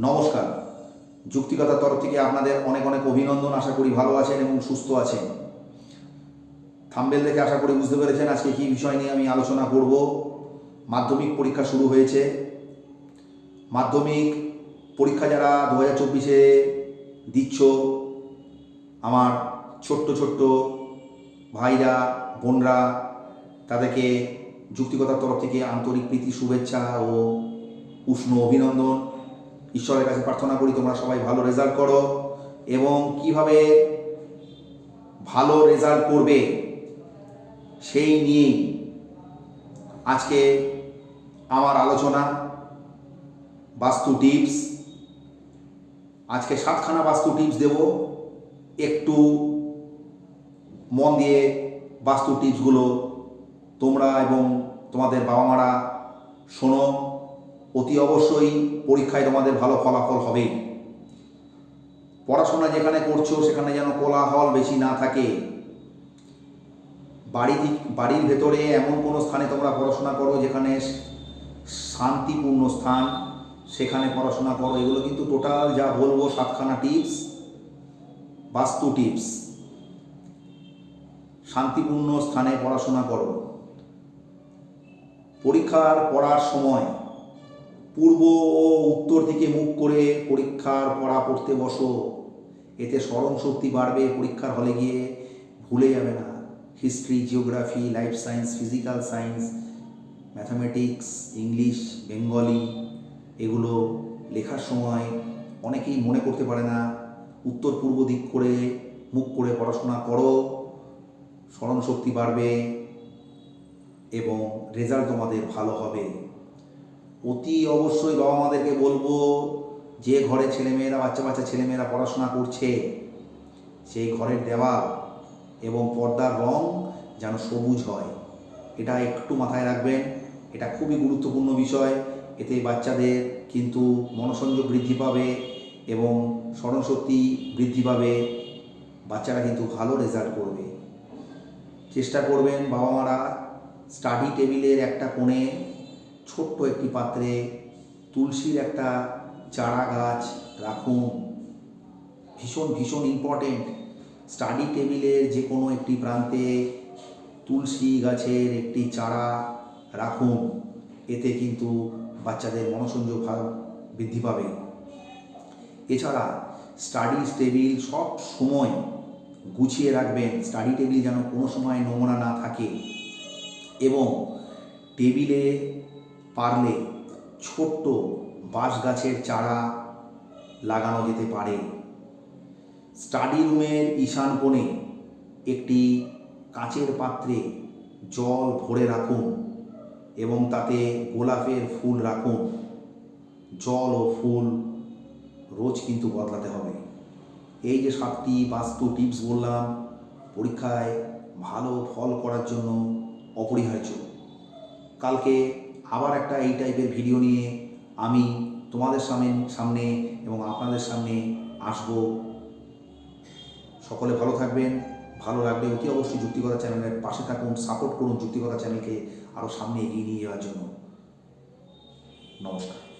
নমস্কার। যুক্তিকতার তরফ থেকে আপনাদের অনেক অনেক অভিনন্দন। আশা করি ভালো আছেন এবং সুস্থ আছেন। থাম্বেল দেখে আশা করি বুঝতে পেরেছেন আজকে কী বিষয় নিয়ে আমি আলোচনা করব। মাধ্যমিক পরীক্ষা শুরু হয়েছে। মাধ্যমিক পরীক্ষা যারা দু হাজার চব্বিশে দিচ্ছ, আমার ছোট্ট ছোট্ট ভাইরা, বোনরা, তাদেরকে যুক্তিকতার তরফ থেকে আন্তরিক প্রীতি, শুভেচ্ছা ও উষ্ণ অভিনন্দন। ঈশ্বরের কাছে প্রার্থনা করি তোমরা সবাই ভালো রেজাল্ট করো। এবং কীভাবে ভালো রেজাল্ট করবে সেই নিয়েই আজকে আমার আলোচনা, বাস্তু টিপস আজকে সাতখানা বাস্তু টিপস দেব। একটু মন দিয়ে বাস্তু টিপসগুলো তোমরা এবং তোমাদের বাবা মারা শোনো। অতি অবশ্যই পরীক্ষায় তোমাদের ভালো ফলাফল হবে। পড়াশোনা যেখানে করছ, সেখানে যেন কোলাহল বেশি না থাকে। বাড়ি বাড়ির ভেতরে এমন কোনো স্থানে তোমরা পড়াশোনা করো যেখানে শান্তিপূর্ণ স্থান, সেখানে পড়াশোনা করো। এগুলো কিন্তু টোটাল যা বলব সাতখানা টিপস, বাস্তু টিপস। শান্তিপূর্ণ স্থানে পড়াশোনা করো। পরীক্ষার পড়ার সময় পূর্ব ও উত্তর দিকে মুখ করে পরীক্ষার পড়া পড়তে বসো। এতে স্মরণ শক্তি বাড়বে, পরীক্ষার হলে গিয়ে ভুলে যাবে না। History, geography, life science, physical science, mathematics, English, Bengali, এগুলো লেখার সময় অনেকেই মনে করতে পারে না, উত্তর পূর্ব দিক করে মুখ করে পড়াশোনা করো স্মরণ শক্তি বাড়বে এবং রেজাল্ট তোমাদের ভালো হবে। অতি অবশ্যই বাবা মাদেরকে বলব, যে ঘরে ছেলেমেয়েরা, বাচ্চা বাচ্চা ছেলেমেয়েরা পড়াশোনা করছে, সেই ঘরের দেওয়াল এবং পর্দার রং যেন সবুজ হয়। এটা একটু মাথায় রাখবেন, এটা খুবই গুরুত্বপূর্ণ বিষয়। এতে বাচ্চাদের কিন্তু মনোসংযোগ বৃদ্ধি পাবে এবং স্মরণশক্তি বৃদ্ধি পাবে, বাচ্চারা কিন্তু ভালো রেজাল্ট করবে। চেষ্টা করবেন বাবা মারা স্টাডি টেবিলের একটা কোণে ছোট্ট একটি পাত্রে তুলসীর একটা চারা গাছ রাখুন। ভীষণ ভীষণ ইম্পর্টেন্ট স্টাডি টেবিলের যে কোনো একটি প্রান্তে তুলসী গাছের একটি চারা রাখুন। এতে কিন্তু বাচ্চাদের মনোসংযোগ বৃদ্ধি পাবে। এছাড়া স্টাডি টেবিল সব সময় গুছিয়ে রাখবেন। স্টাডি টেবিল যেন কোনো সময় নোংরা না থাকে। এবং টেবিলে পারলে ছোট্ট বাঁশ গাছের চারা লাগানো যেতে পারে। স্টাডি রুমের ঈশান কোণে একটি কাচের পাত্রে জল ভরে রাখুন এবং তাতে গোলাপের ফুল রাখুন। জল ও ফুল রোজ কিন্তু বদলাতে হবে। এই যে সাতটি বাস্তু টিপস বললাম, পরীক্ষায় ভালো ফল করার জন্য অপরিহার্য। কালকে আবার একটা এই টাইপের ভিডিও নিয়ে আমি তোমাদের সামনে সামনে এবং আপনাদের সামনে আসব। সকলে ভালো থাকবেন, ভালো লাগলে অতি অবশ্যই যুক্তিকতা চ্যানেলের পাশে থাকুন সাপোর্ট করুন যুক্তিকতা চ্যানেলকে আরও সামনে এগিয়ে নিয়ে যাওয়ার জন্য। নমস্কার।